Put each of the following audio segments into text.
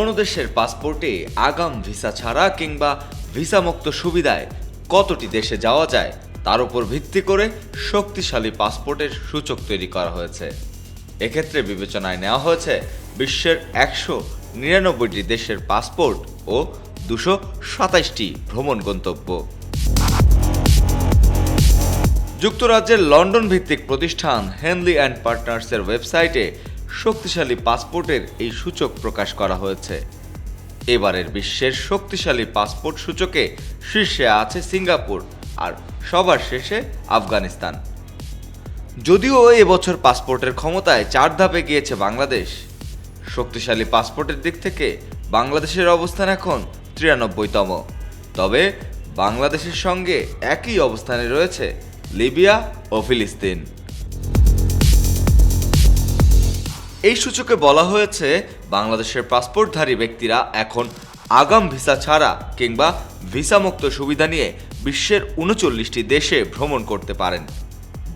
কোনো দেশের পাসপোর্টে আগাম ভিসা ছাড়া কিংবা ভিসামুক্ত সুবিধায় কতটি দেশে যাওয়া যায়, তার উপর ভিত্তি করে শক্তিশালী পাসপোর্টের সূচক তৈরি করা হয়েছে। এক্ষেত্রে বিবেচনায় নেওয়া হয়েছে বিশ্বের একশো নিরানব্বইটি দেশের পাসপোর্ট ও দুশো সাতাইশটি ভ্রমণ গন্তব্য। যুক্তরাজ্যের লন্ডন ভিত্তিক প্রতিষ্ঠান হেনলি অ্যান্ড পার্টনার্সের ওয়েবসাইটে শক্তিশালী পাসপোর্টের এই সূচক প্রকাশ করা হয়েছে। এবারের বিশ্বের শক্তিশালী পাসপোর্ট সূচকে শীর্ষে আছে সিঙ্গাপুর আর সবার শেষে আফগানিস্তান। যদিও এবছর পাসপোর্টের ক্ষমতায় চার ধাপে গিয়েছে বাংলাদেশ। শক্তিশালী পাসপোর্টের দিক থেকে বাংলাদেশের অবস্থান এখন তিরানব্বইতম। তবে বাংলাদেশের সঙ্গে একই অবস্থানে রয়েছে লিবিয়া ও ফিলিস্তিন। এই সূচকে বলা হয়েছে, বাংলাদেশের পাসপোর্টধারী ব্যক্তিরা এখন আগাম ভিসা ছাড়া কিংবা ভিসামুক্ত সুবিধা নিয়ে বিশ্বের উনচল্লিশটি দেশে ভ্রমণ করতে পারেন।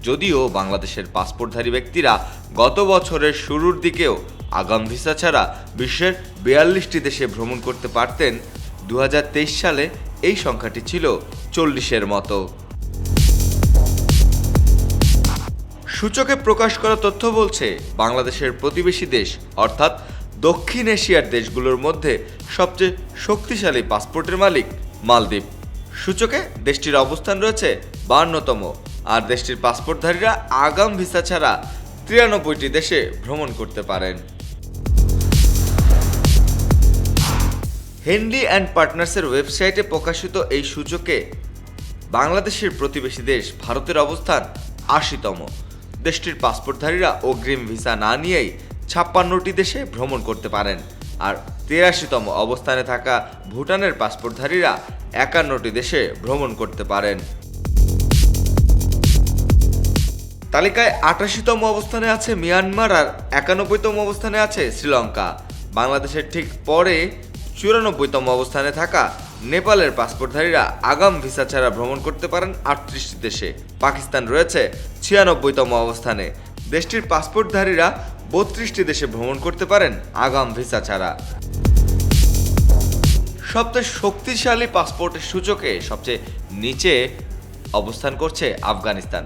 যদিও বাংলাদেশের পাসপোর্টধারী ব্যক্তিরা গত বছরের শুরুর দিকেও আগাম ভিসা ছাড়া বিশ্বের বিয়াল্লিশটি দেশে ভ্রমণ করতে পারতেন। দু হাজার তেইশ সালে এই সংখ্যাটি ছিল চল্লিশের মতো। সূচকে প্রকাশ করা তথ্য বলছে, বাংলাদেশের প্রতিবেশী দেশ, অর্থাৎ দক্ষিণ এশিয়ার দেশগুলোর মধ্যে সবচেয়ে শক্তিশালী পাসপোর্টের মালিক মালদ্বীপ। সূচকে দেশটির অবস্থান রয়েছে বান্নতম, আর দেশটির পাসপোর্টধারীরা আগাম ভিসা ছাড়া তিরানব্বইটি দেশে ভ্রমণ করতে পারেন। হেনলি অ্যান্ড পার্টনার্সের ওয়েবসাইটে প্রকাশিত এই সূচকে বাংলাদেশের প্রতিবেশী দেশ, ভারতের অবস্থান আশিতম। দেশটির পাসপোর্টধারীরা অগ্রিম ভিসা না নিয়েই ছাপ্পান্নটি দেশে ভ্রমণ করতে পারেন। আর তেরাশিতম অবস্থানে থাকা ভুটানের পাসপোর্টধারীরা একান্নটি দেশে ভ্রমণ করতে পারেন। তালিকায় আটাশিতম অবস্থানে আছে মিয়ানমার আর একানব্বইতম অবস্থানে আছে শ্রীলঙ্কা। বাংলাদেশের ঠিক পরে চুরানব্বইতম অবস্থানে থাকা নেপালের পাসপোর্টধারীরা আগাম ভিসা ছাড়া ভ্রমণ করতে পারেন আটত্রিশটি দেশে। পাকিস্তান রয়েছে ছিয়ানব্বইতম অবস্থানে। দেশটির পাসপোর্টধারীরা বত্রিশটি দেশে ভ্রমণ করতে পারেন আগাম ভিসা ছাড়া। সবচেয়ে শক্তিশালী পাসপোর্টের সূচকে সবচেয়ে নিচে অবস্থান করছে আফগানিস্তান।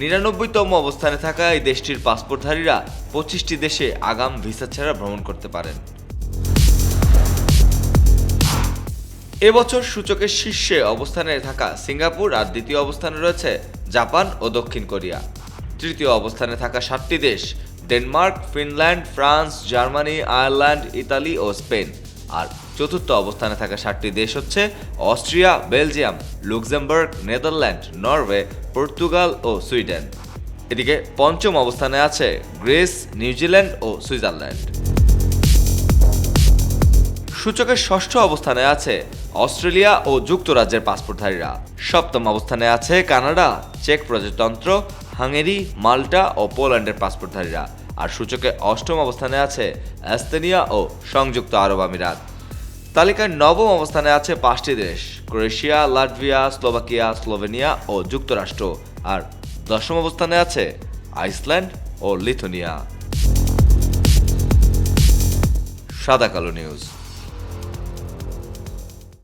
নিরানব্বইতম অবস্থানে থাকা এই দেশটির পাসপোর্টধারীরা পঁচিশটি দেশে আগাম ভিসা ছাড়া ভ্রমণ করতে পারেন। এবছর সূচকের শীর্ষে অবস্থানে থাকা সিঙ্গাপুর আর দ্বিতীয় অবস্থানে রয়েছে জাপান ও দক্ষিণ কোরিয়া। তৃতীয় অবস্থানে থাকা সাতটি দেশ, Denmark, Finland, France, Germany, Ireland, Italy ও স্পেন। আর চতুর্থ অবস্থানে থাকা সাতটি দেশ হচ্ছে Austria, Belgium, Luxembourg, Netherland, Norway, Portugal ও সুইডেন। এদিকে পঞ্চম অবস্থানে আছে গ্রিস, নিউজিল্যান্ড ও সুইজারল্যান্ড। সূচকের ষষ্ঠ অবস্থানে আছে অস্ট্রেলিয়া ও যুক্তরাজ্যের পাসপোর্টধারীরা। সপ্তম অবস্থানে আছে কানাডা, চেক প্রজাতন্ত্র, হাঙ্গেরি, মাল্টা ও পোল্যান্ডের পাসপোর্টধারীরা। আর সূচকে অষ্টম অবস্থানে আছে অ্যাস্তেনিয়া ও সংযুক্ত আরব আমিরাত। তালিকায় নবম অবস্থানে আছে পাঁচটি দেশ, ক্রোয়েশিয়া, লাটভিয়া, স্লোভাকিয়া, স্লোভেনিয়া ও যুক্তরাষ্ট্র। আর দশম অবস্থানে আছে আইসল্যান্ড ও লিথুনিয়া। সাদা কালো নিউজ।